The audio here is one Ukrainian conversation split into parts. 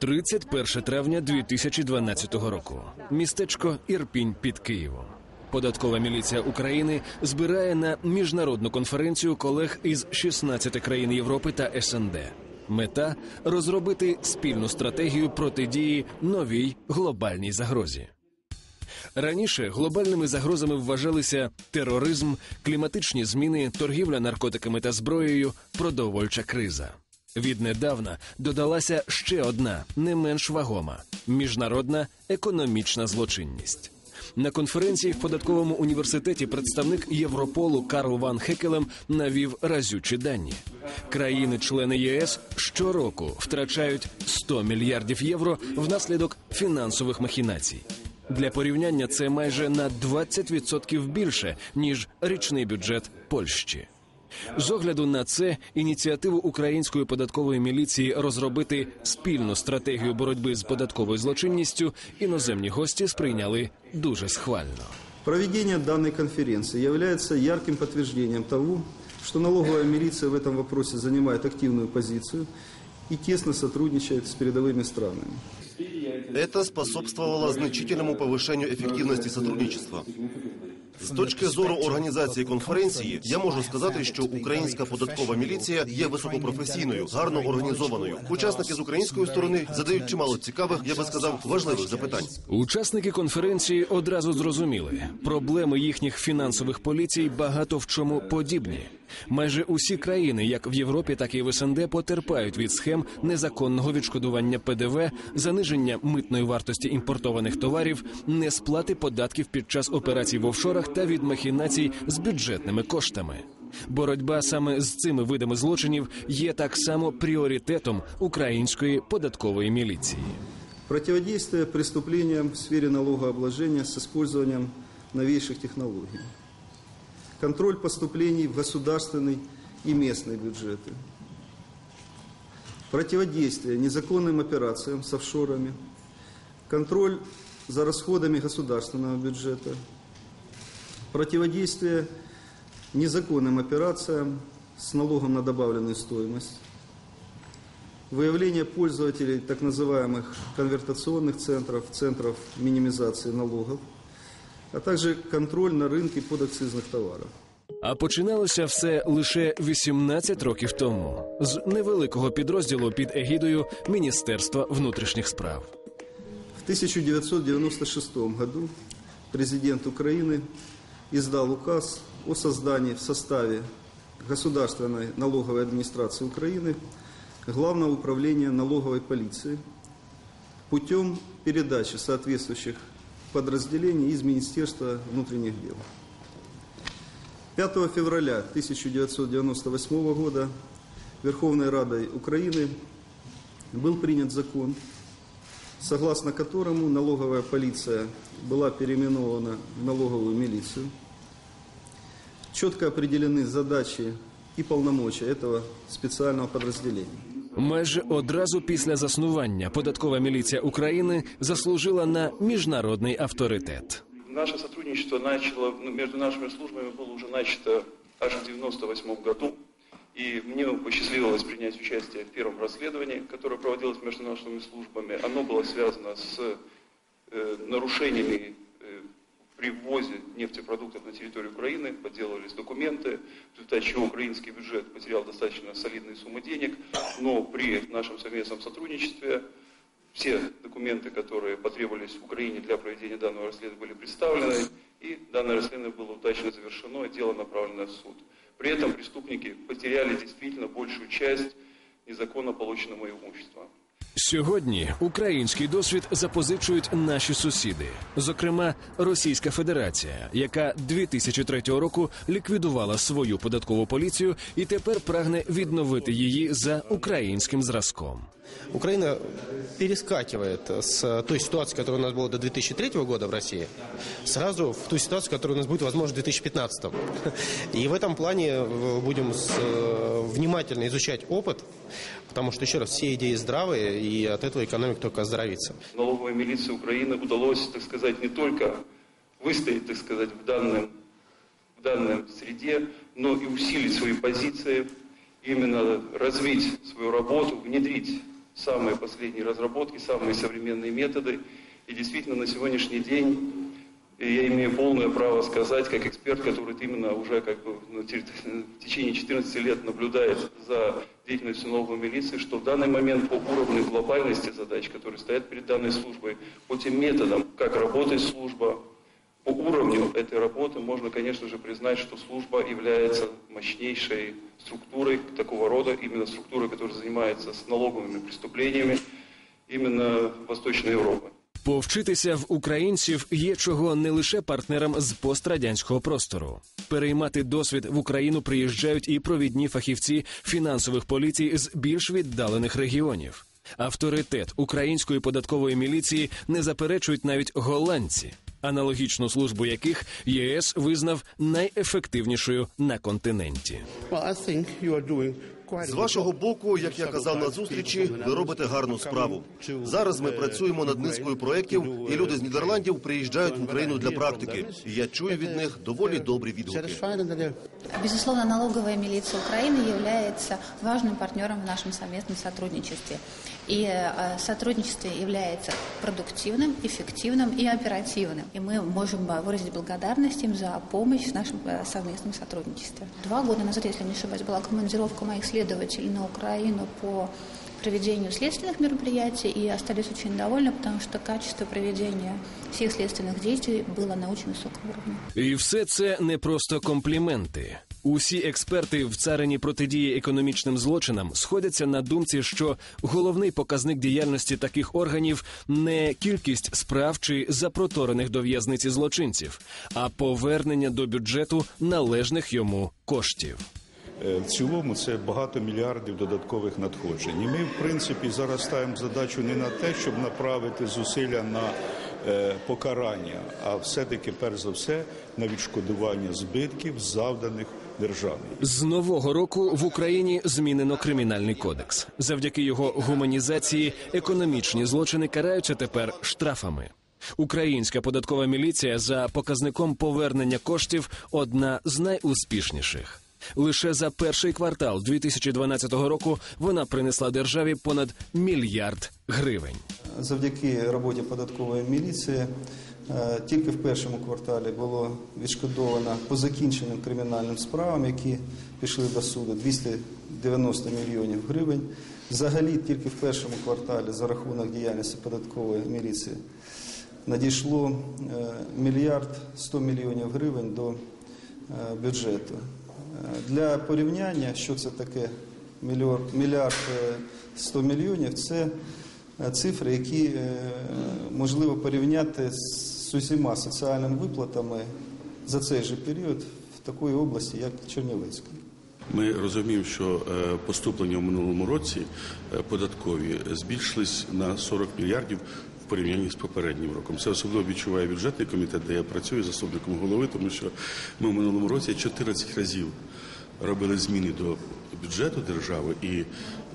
31 травня 2012 року. Містечко Ірпінь під Києвом. Податкова міліція України збирає на міжнародну конференцію колег із 16 країн Європи та СНД. Мета розробити спільну стратегію протидії новій глобальній загрозі. Раніше глобальними загрозами вважалися тероризм, кліматичні зміни, торгівля наркотиками та зброєю, продовольча криза. Віднедавна додалася ще одна, не менш вагома міжнародна економічна злочинність. На конференції в податковому університеті представник Європолу Карл Ван Хекелем навів разючі дані. Країни-члени ЄС щороку втрачають 100 мільярдів євро внаслідок фінансових махінацій. Для порівняння це майже на 20% більше ніж річний бюджет Польщі. З огляду на це ініціативу української податкової міліції розробити спільну стратегію боротьби з податковою злочинністю іноземні гості сприйняли дуже схвально. Проведение данной конференции является ярким подтверждением того, что налоговая милиция в этом вопросе занимает активную позицию и тесно сотрудничает с передовыми странами. Это способствовало значительному повышению эффективности сотрудничества. З точки зору організації конференції, я можу сказати, що українська податкова міліція є високопрофесійною, гарно організованою. Учасники з української сторони задають чимало цікавих, я би сказав, важливих запитань. Учасники конференції одразу зрозуміли, проблеми їхніх фінансових поліцій багато в чому подібні. Майже усі країни, як в Європі, так і в СНД, потерпають від схем незаконного відшкодування ПДВ, заниження митної вартості імпортованих товарів, несплати податків під час операцій в офшорах та від махінацій з бюджетними коштами. Боротьба саме з цими видами злочинів є так само пріоритетом української податкової міліції. Противодействие преступлениям в сфере налогообложения с использованием новейших технологий. Контроль поступлений в государственный и местный бюджеты. Противодействие незаконным операциям с офшорами. Контроль за расходами государственного бюджета. Противодействие незаконным операциям с налогом на добавленную стоимость. Выявление пользователей так называемых конвертационных центров, центров минимизации налогов, а также контроль на рынке подакцизных товаров. А починалося все лише 18 років тому з невеликого підрозділу під егідою Міністерства внутрішніх справ. В 1996 году президент Украины издал указ о создании в составе Государственной налоговой администрации Украины Главного управления налоговой полиции путем передачи соответствующих подразделений из Министерства внутренних дел. 5 февраля 1998 года Верховной Радой Украины был принят закон, согласно которому налоговая полиция была переименована в налоговую милицию. Четко определены задачи и полномочия этого специального подразделения. Майже одразу після заснування податкова міліція України заслужила на міжнародний авторитет. Наше сотрудничество начало, ну, между нашими службами было уже начато аж в 98 году. И мне посчастливилось принять участие в первом расследовании, которое проводилось между нашими службами. Оно было связано с э, нарушениями э, при ввозе нефтепродуктов на территорию Украины. Подделывались документы, в результате чего украинский бюджет потерял достаточно солидные суммы денег. Но при нашем совместном сотрудничестве все документы, которые потребовались Украине для проведения данного расследования, были представлены, и данное расследование было удачно завершено, и дело направлено в суд. При этом преступники потеряли действительно большую часть незаконно полученного имущества. Сьогодні український досвід запозичують наші сусіди, зокрема Російська Федерація, яка 2003 року ліквідувала свою податкову поліцію і тепер прагне відновити її за українським зразком. Украина перескакивает с той ситуации, которая у нас была до 2003 года в России, сразу в ту ситуацию, которая у нас будет, возможно, в 2015. И в этом плане э, будем с, э, внимательно изучать опыт, потому что, еще раз, все идеи здравые, и от этого экономика только оздоровится. Налоговой милиции Украины удалось, так сказать, не только выстоять, так сказать, в данном, в данной среде, но и усилить свои позиции, именно развить свою работу, внедрить самые последние разработки, самые современные методы. И действительно на сегодняшний день и я имею полное право сказать, как эксперт, который именно уже как бы терри- в течение 14 лет наблюдает за деятельностью налоговой милиции, что в данный момент по уровню глобальности задач, которые стоят перед данной службой, по тем методам, как работает служба, по уровню этой работы можно, конечно же, признать, что служба является мощнейшей структурой такого рода, именно структурой, которая занимается с налоговыми преступлениями именно Восточной Европы. Повчитися в українців є чого не лише партнерам з пострадянського простору. Переймати досвід в Україну приїжджають і провідні фахівці фінансових поліцій з більш віддалених регіонів. Авторитет української податкової міліції не заперечують навіть голландці, аналогічну службу яких ЄС визнав найефективнішою на континенті. Well, I think you are doing quite З вашого боку, як я казав на зустрічі, ви робите гарну справу. Зараз ми працюємо над низкою проєктів, і люди з Нідерландів приїжджають в Україну для практики. І я чую від них доволі добрі відгуки. satisfied and they're Безусловно, налоговая милиция Украины является важным партнером в нашем совместном сотрудничестве. И э, сотрудничество является продуктивным, эффективным и оперативным. И мы можем э, выразить благодарность им за помощь в нашем э, совместном сотрудничестве. Два года назад, если не ошибаюсь, была командировка моих следователей на Украину по проведению следственных мероприятий и остались очень довольны, потому что качество проведения всех следственных действий было на очень высоком уровне. І все це не просто компліменти. Усі експерти в царині протидії економічним злочинам сходяться на думці, що головний показник діяльності таких органів не кількість справ чи запроторених до в'язниці злочинців, а повернення до бюджету належних йому коштів. Е, В цілому це багато мільярдів додаткових надходжень. І ми, в принципі, зараз ставимо задачу не на те, щоб направити зусилля на е, покарання, а все-таки, перш за все, на відшкодування збитків, завданих державі. З нового року в Україні змінено кримінальний кодекс. Завдяки його гуманізації економічні злочини караються тепер штрафами. Українська податкова міліція за показником повернення коштів одна з найуспішніших. Лише за перший квартал 2012 року вона принесла державі понад мільярд гривень. Завдяки роботі податкової міліції е, тільки в першому кварталі було відшкодовано по закінченим кримінальним справам, які пішли до суду, 290 мільйонів гривень. Взагалі тільки в першому кварталі за рахунок діяльності податкової міліції надійшло е, мільярд 100 мільйонів гривень до е, бюджету. Е, Для порівняння, що це таке мільярд е, 100 мільйонів, це е, цифри, які е, можливо порівняти з усіма соціальними виплатами за цей же період в такої області, як Чернівецька. Ми розуміємо, що е, поступлення в минулому році е, податкові збільшились на 40 мільярдів в порівнянні з попереднім роком. Це особливо відчуває бюджетний комітет, де я працюю заступником голови, тому що ми в минулому році 14 разів робили зміни до бюджету держави, і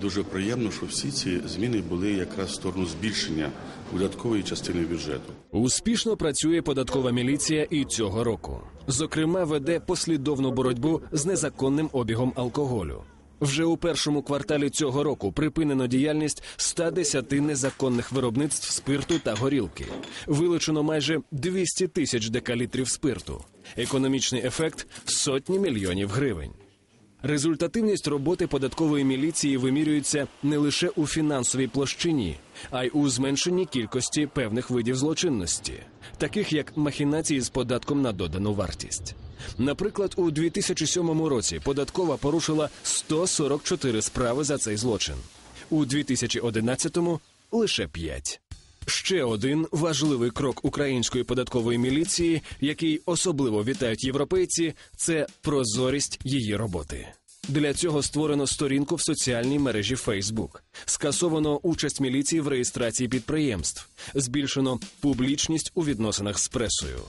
дуже приємно, що всі ці зміни були якраз в сторону збільшення видаткової частини бюджету. Успішно працює податкова міліція і цього року. Зокрема, веде послідовну боротьбу з незаконним обігом алкоголю. Вже у першому кварталі цього року припинено діяльність 110 незаконних виробництв спирту та горілки. Вилучено майже 200 тисяч декалітрів спирту. Економічний ефект сотні мільйонів гривень. Результативність роботи податкової міліції вимірюється не лише у фінансовій площині, а й у зменшенні кількості певних видів злочинності, таких як махінації з податком на додану вартість. Наприклад, у 2007 році податкова порушила 144 справи за цей злочин, у 2011-му – лише 5. Ще один важливий крок української податкової міліції, який особливо вітають європейці, це прозорість її роботи. Для цього створено сторінку в соціальній мережі Facebook. Скасовано участь міліції в реєстрації підприємств, збільшено публічність у відносинах з пресою.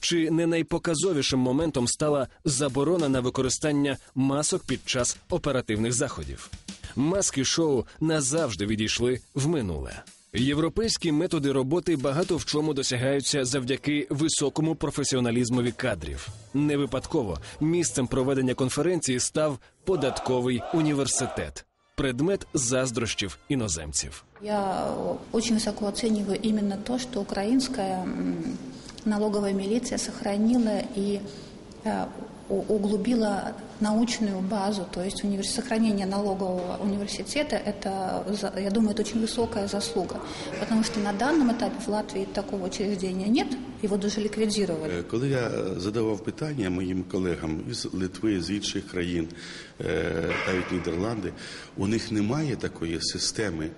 Чи не найпоказовішим моментом стала заборона на використання масок під час оперативних заходів? Маски шоу назавжди відійшли в минуле. Європейські методи роботи багато в чому досягаються завдяки високому професіоналізмові кадрів. Не випадково місцем проведення конференції став податковий університет. предмет заздрощів іноземців. Я очень высоко оцениваю именно то, что украинская м, налоговая милиция сохранила у- углубила научную базу, то есть универ- сохранение налогового университета, это, за- я думаю, это очень высокая заслуга, потому что на данном этапе в Латвии такого учреждения нет, его даже ликвидировали. Е, Коли я е, задавав питання моїм колегам із Литви, з інших країн, е, навіть Нідерланди, у них немає такої системи,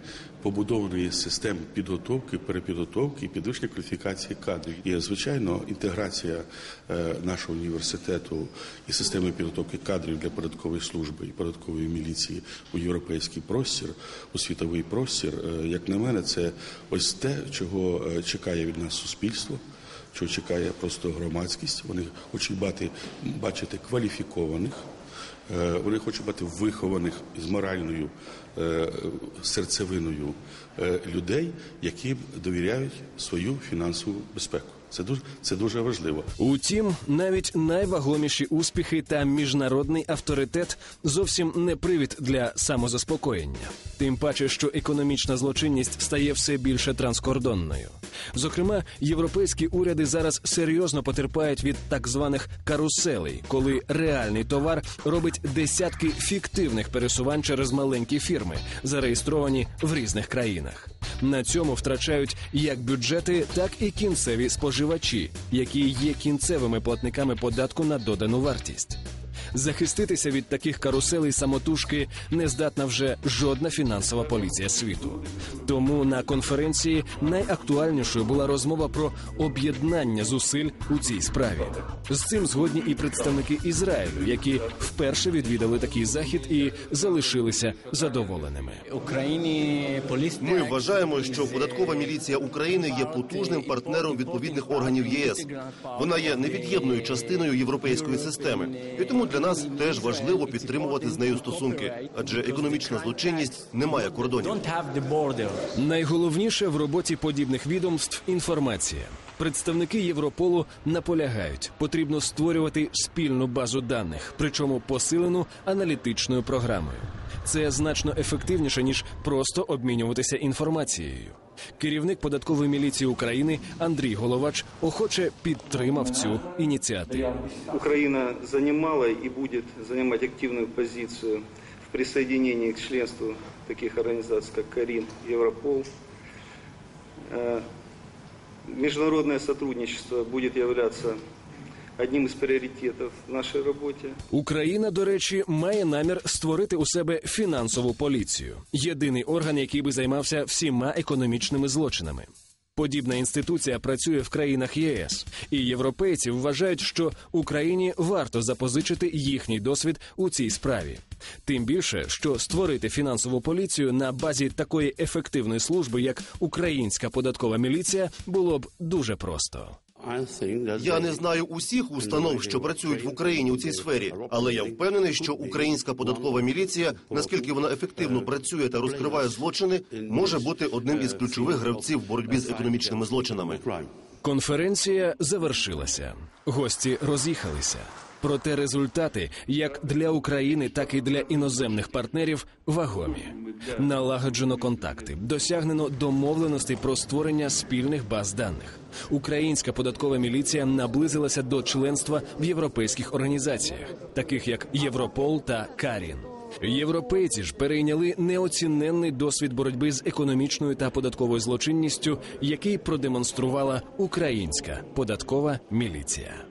побудованої системи підготовки, перепідготовки і підвищення кваліфікації кадрів. І, звичайно, інтеграція е, нашого університету і системи підготовки кадрів для податкової служби і податкової міліції у європейський простір, у світовий простір, е, як на мене, це ось те, чого е, чекає від нас суспільство що чекає просто громадськість. Вони хочуть бати, бачити кваліфікованих, вони хочуть бати вихованих з моральною е, серцевиною е, людей, які довіряють свою фінансову безпеку. Це дуже це дуже важливо. Утім, навіть найвагоміші успіхи та міжнародний авторитет зовсім не привід для самозаспокоєння. Тим паче, що економічна злочинність стає все більше транскордонною. Зокрема, європейські уряди зараз серйозно потерпають від так званих каруселей, коли реальний товар робить десятки фіктивних пересувань через маленькі фірми, зареєстровані в різних країнах. На цьому втрачають як бюджети, так і кінцеві споживачі, які є кінцевими платниками податку на додану вартість. Захиститися від таких каруселей самотужки не здатна вже жодна фінансова поліція світу. Тому на конференції найактуальнішою була розмова про об'єднання зусиль у цій справі. З цим згодні і представники Ізраїлю, які вперше відвідали такий захід і залишилися задоволеними. Україні Ми вважаємо, що податкова міліція України є потужним партнером відповідних органів ЄС. Вона є невід'ємною частиною європейської системи, і тому для нас теж важливо підтримувати з нею стосунки, адже економічна злочинність не має кордонів. Найголовніше в роботі подібних відомств інформація. Представники Європолу наполягають, потрібно створювати спільну базу даних, причому посилену аналітичною програмою. Це значно ефективніше ніж просто обмінюватися інформацією. Керівник податкової міліції України Андрій Головач охоче підтримав цю ініціативу. Украина занимала и будет занимать активную позицию в присоединении к членству таких организаций, как Карин, Европол. Э, Международное сотрудничество будет являться одним из приоритетов в нашей работе. Україна, до речі, має намір створити у себе фінансову поліцію єдиний орган, який би займався всіма економічними злочинами. Подібна інституція працює в країнах ЄС, і європейці вважають, що Україні варто запозичити їхній досвід у цій справі. Тим більше, що створити фінансову поліцію на базі такої ефективної служби, як українська податкова міліція, було б дуже просто. Я не знаю усіх установ, що працюють в Україні у цій сфері, але я впевнений, що українська податкова міліція, наскільки вона ефективно працює та розкриває злочини, може бути одним із ключових гравців в боротьбі з економічними злочинами. Конференція завершилася. Гості роз'їхалися. Проте результати як для України, так і для іноземних партнерів вагомі. Налагоджено контакти, досягнено домовленостей про створення спільних баз даних. Українська податкова міліція наблизилася до членства в європейських організаціях, таких як Європол та Карін. Європейці ж перейняли неоціненний досвід боротьби з економічною та податковою злочинністю, який продемонструвала українська податкова міліція.